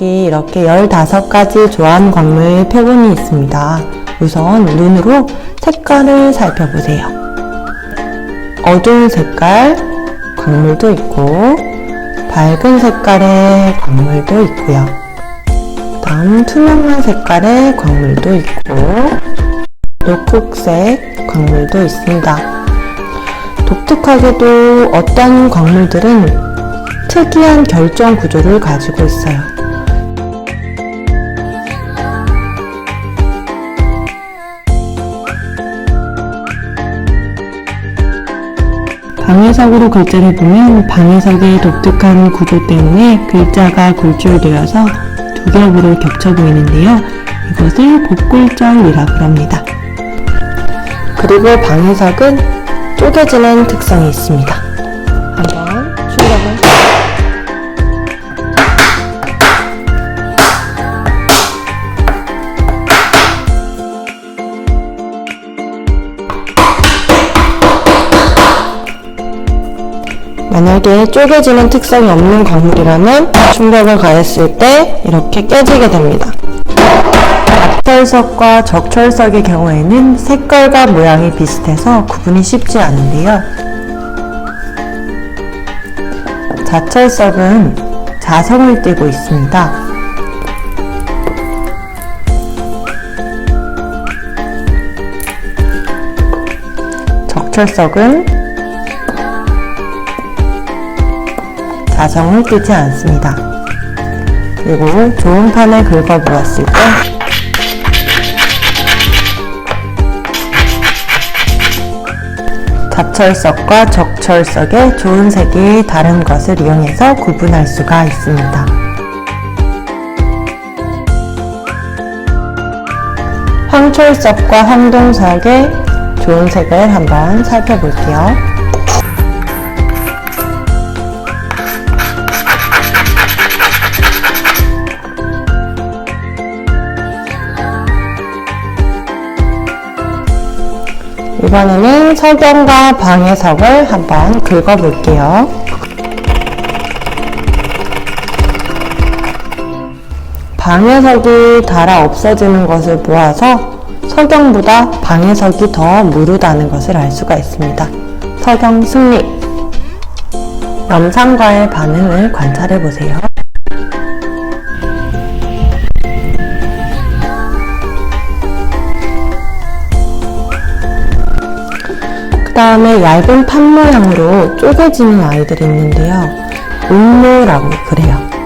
여기 이렇게 15가지 조합 광물 표본이 있습니다. 우선 눈으로 색깔을 살펴보세요. 어두운 색깔 광물도 있고 밝은 색깔의 광물도 있고요. 다음 투명한 색깔의 광물도 있고 녹흑색 광물도 있습니다. 독특하게도 어떤 광물들은 특이한 결정 구조를 가지고 있어요. 방해석으로 글자를 보면 방해석의 독특한 구조 때문에 글자가 굴절되어서 두 겹으로 겹쳐 보이는데요. 이것을 복골절이라고 합니다. 그리고 방해석은 쪼개지는 특성이 있습니다. 만약에 쪼개지는 특성이 없는 광물이라면 충격을 가했을 때 이렇게 깨지게 됩니다. 앞철석과 적철석의 경우에는 색깔과 모양이 비슷해서 구분이 쉽지 않은데요. 자철석은 자성을 띠고 있습니다. 적철석은 자성을 띠지 않습니다. 그리고 좋은 판을 긁어보았을 때 자철석과 적철석의 좋은 색이 다른 것을 이용해서 구분할 수가 있습니다. 황철석과 황동석의 좋은 색을 한번 살펴볼게요. 이번에는 석영과 방해석을 한번 긁어볼게요. 방해석이 달아 없어지는 것을 보아서 석영보다 방해석이 더 무르다는 것을 알 수가 있습니다. 석영 승리! 염산과의 반응을 관찰해 보세요. 다음에 얇은 판 모양으로 쪼개지는 아이들이 있는데요. 음모라고 그래요.